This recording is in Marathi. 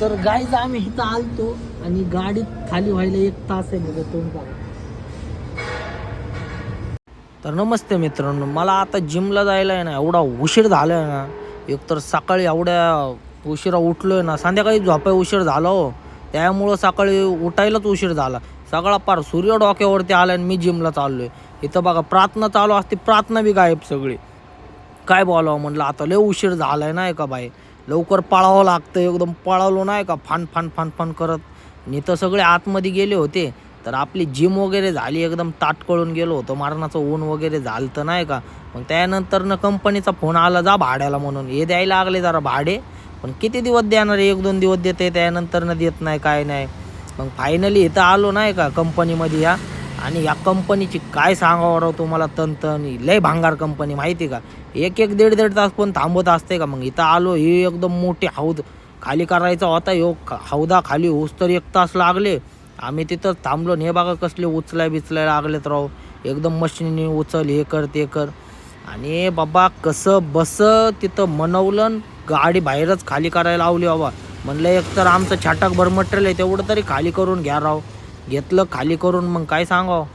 तर गाईज आम्ही इथं आलतो आणि गाडीत खाली व्हायला एक तास आहे म्हणजे तोंड तर नमस्ते मित्रांनो मला आता जिमला जायला आहे ना एवढा उशीर झाला आहे ना. एक तर सकाळी एवढ्या उशिरा उठलोय ना संध्याकाळी झोपाय उशीर झाला हो. त्यामुळं सकाळी उठायलाच उशीर झाला. सगळा पार सूर्य डोक्यावरती आला आणि मी जिमला चाललोय. इथं बघा प्रार्थना चालू असते प्रार्थना बी गायब सगळी. काय बोलावं म्हटलं आता लय उशीर झालाय ना का बाई. लवकर पळावं लागतं एकदम पळालो नाही का फान फान फान फान करत. आणि इथं सगळे आतमध्ये गेले होते तर आपली जिम वगैरे झाली एकदम ताटकळून गेलो होतो. मारणाचं ऊन वगैरे झालं तर नाही का. मग त्यानंतर न कंपनीचा फोन आला जा भाड्याला म्हणून. हे द्यायला लागले जरा भाडे पण किती दिवस देणार एक दोन दिवस देते त्यानंतर न देत नाही काय नाही. मग फायनली इथं आलो नाही का कंपनीमध्ये या. आणि या कंपनीची काय सांगावं राव तुम्हाला? तणतणी लय भांगार कंपनी माहिती का? एक एक दीड दीड तास पण थांबत असते का? मग इथं आलो ही एकदम मोठी हौद. खाली करायचा होता हो हौदा खाली होस तर एक तास लागले. आम्ही तिथं थांबलो आणि हे बघा कसले उचलाय बिचलाय लागलेत राव. एकदम मशीनने उचल हे कर ते कर. आणि बाबा कसं बस तिथं मनवलं गाडी बाहेरच खाली करायला लावली बाबा. म्हणलं एक तर आमचं छाटक भर मटेरियल आहे तेवढं तरी खाली करून घ्या राव. घेतलं खाली करून मग काय सांगावं?